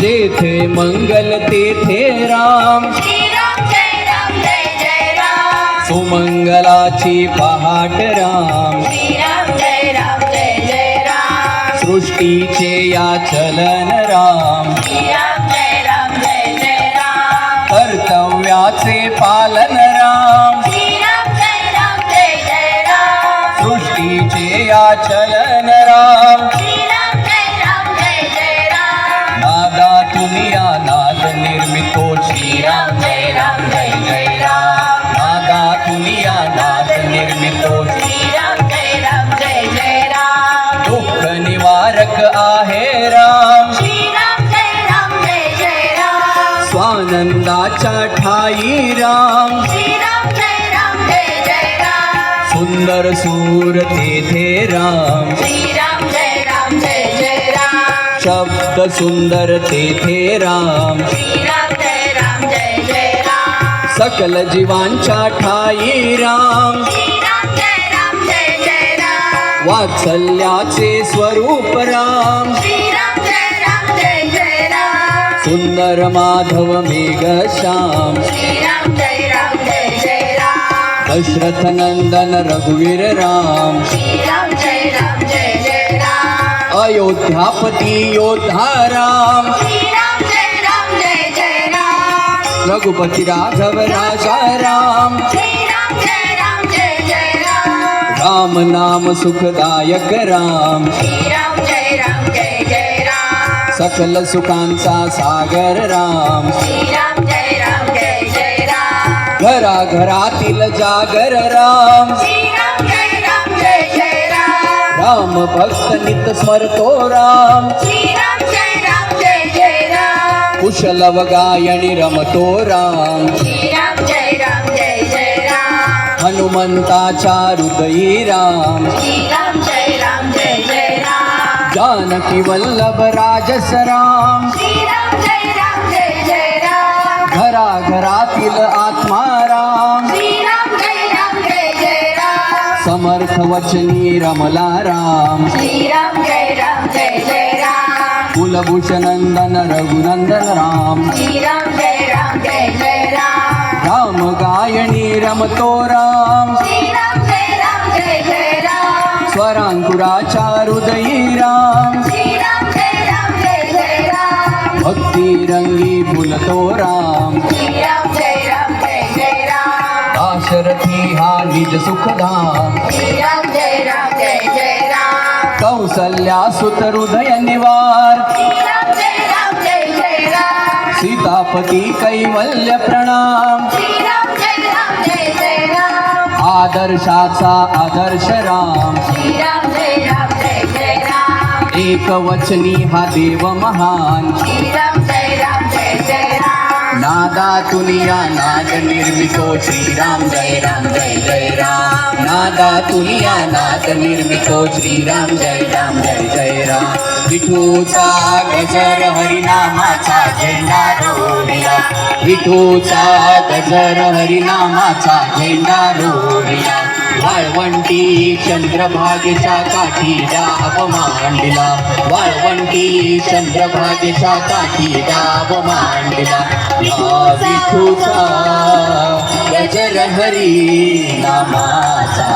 जेथे मंगल तेथे राम. श्रीराम जय राम जय जय राम. सुमंगलाची पहाट राम. श्रीराम जय राम जय जय राम. सृष्टीचे या चलन राम. श्रीराम जय राम जय जय राम. कर्तव्याचे पालन राम. निर्मितो दुःख निवारक आहे राम। जय राम। सुंदर सूर तेथे राम। जय राम जय जय राम सकल जीवांच्या ठाई राम. वात्सल्याचे स्वरूप राम. सुंदर माधव मेघश्याम दशरथ नंदन रघुवीर राम. अयोध्यापती योद्धा राम. रघुपती राघव राजा राम। राम नाम सुखदायक राम। सकल सुखांचा सागर राम। घरा घरातील जागर राम। राम भक्त नित स्मरतो राम। राम कुशल व गायणी रमतो राम। श्रीराम जय राम जय जय राम। हनुमंताच्या हृदयी राम। श्रीराम जय राम जय जय राम। जानकी वल्लभ राजस राम। श्रीराम जय राम जय जय राम। घरा घरातील आत्मा राम। श्रीराम जय राम जय जय राम। समर्थ वचनी रमला राम। श्रीराम राम कुलभूषणंदन रघुनंदन राम श्रीराम जय राम जय जय राम राम गायणी रमतो राम श्रीराम जय राम जय जय राम स्वरांकुराच्या हृदयी राम श्रीराम जय राम जय जय राम भक्ती रंगी फुलतो राम श्रीराम जय राम जय जय राम दाशरथी हा निज सुखधाम कौसल्या सुत हृदय निवार। सीतापती कैवल्य प्रणाम। राम आदर्शाचा आदर्श राम। जय राम जय जय राम एक वचनी हा देव महान। नादा तुनिया नाद निर्मितो श्रीराम जय राम जय जय राम. नादा तुनिया नाद निर्मितो श्रीराम जय राम जय जय राम. विठूचा गजर हरिनामाचा झेंडा रोविला विठूचा गजर हरिनामाचा झेंडा रोडिया वाळवंटी चंद्रभागेचा काठी डाब वाळवंटी चंद्रभागेचा काठी डाब या विठूचा गजर हरी नामाचा.